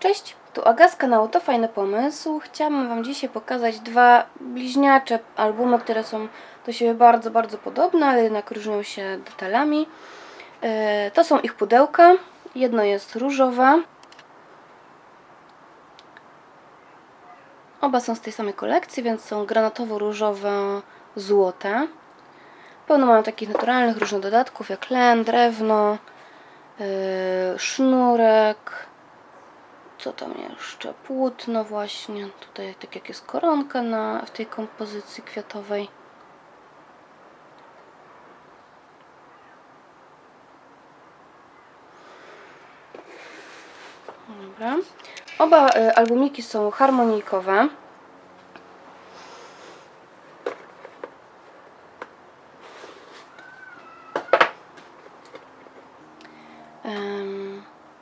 Cześć, tu Aga z kanału To Fajny Pomysł. Chciałam Wam dzisiaj pokazać dwa bliźniacze albumy, które są do siebie bardzo, bardzo podobne, ale jednak różnią się detalami. E, To są ich pudełka. Jedno jest różowe. Oba są z tej samej kolekcji, więc są granatowo-różowe złote. Pełno mają takich naturalnych różnych dodatków jak len, drewno, yy, sznurek, co tam jeszcze? Płótno właśnie. Tutaj tak jak jest koronka na, w tej kompozycji kwiatowej. Dobra. Oba y, albumiki są harmonijkowe.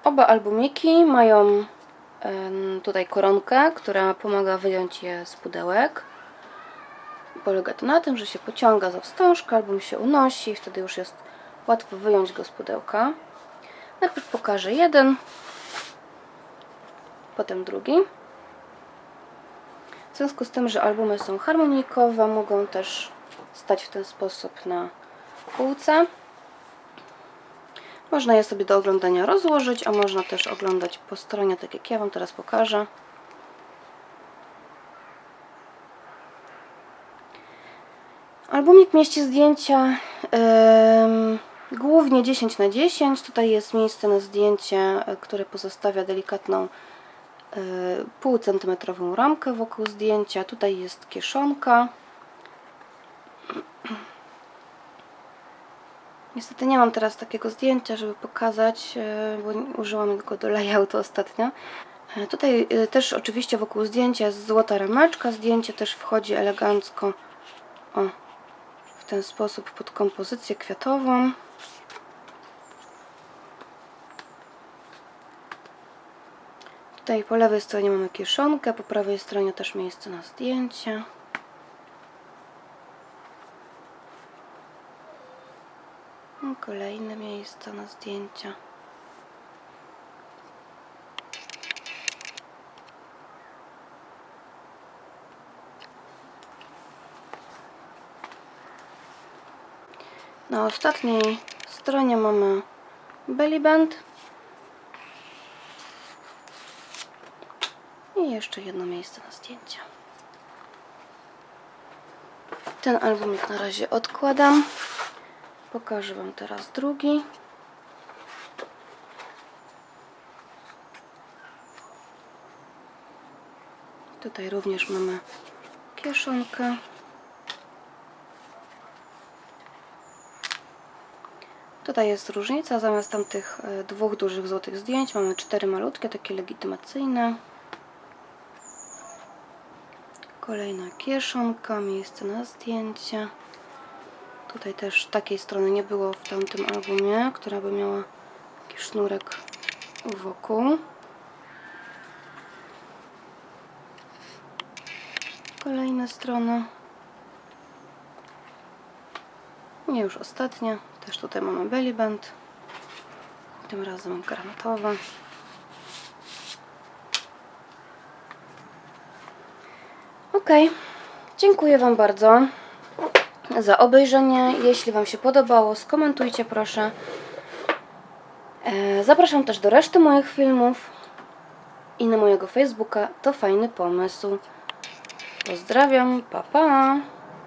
Oba albumiki mają tutaj koronkę, która pomaga wyjąć je z pudełek. Polega to na tym, że się pociąga za wstążkę, album się unosi, wtedy już jest łatwo wyjąć go z pudełka. Najpierw pokażę jeden, potem drugi. W związku z tym, że albumy są harmonijkowe, mogą też stać w ten sposób na półce. Można je sobie do oglądania rozłożyć, a można też oglądać po stronie, tak jak ja Wam teraz pokażę. Albumik mieści zdjęcia em, głównie 10 na 10. Tutaj jest miejsce na zdjęcie, e, które pozostawia delikatną e, półcentymetrową ramkę wokół zdjęcia. Tutaj jest kieszonka. Niestety nie mam teraz takiego zdjęcia, żeby pokazać, e, bo użyłam go do layoutu ostatnio. E, Tutaj e, też oczywiście wokół zdjęcia jest złota rameczka. Zdjęcie też wchodzi elegancko o, w ten sposób pod kompozycję kwiatową. Tutaj po lewej stronie mamy kieszonkę, po prawej stronie też miejsce na zdjęcie. Kolejne miejsca na zdjęcia. Na ostatniej stronie mamy belly band. I jeszcze jedno miejsce na zdjęcia. Ten albumik na razie odkładam. Pokażę Wam teraz drugi. Tutaj również mamy kieszonkę. Tutaj jest różnica, zamiast tamtych e, dwóch dużych złotych zdjęć mamy cztery malutkie, takie legitymacyjne. Kolejna kieszonka, miejsce na zdjęcie. Tutaj też takiej strony nie było w tamtym albumie, która by miała taki sznurek wokół. Kolejna strona. I już ostatnia. Też tutaj mamy belly band. Tym razem granatowa. Ok, dziękuję Wam bardzo za obejrzenie. Jeśli Wam się podobało, skomentujcie proszę. E, Zapraszam też do reszty moich filmów i na mojego Facebooka. To fajny pomysł. Pozdrawiam, pa pa!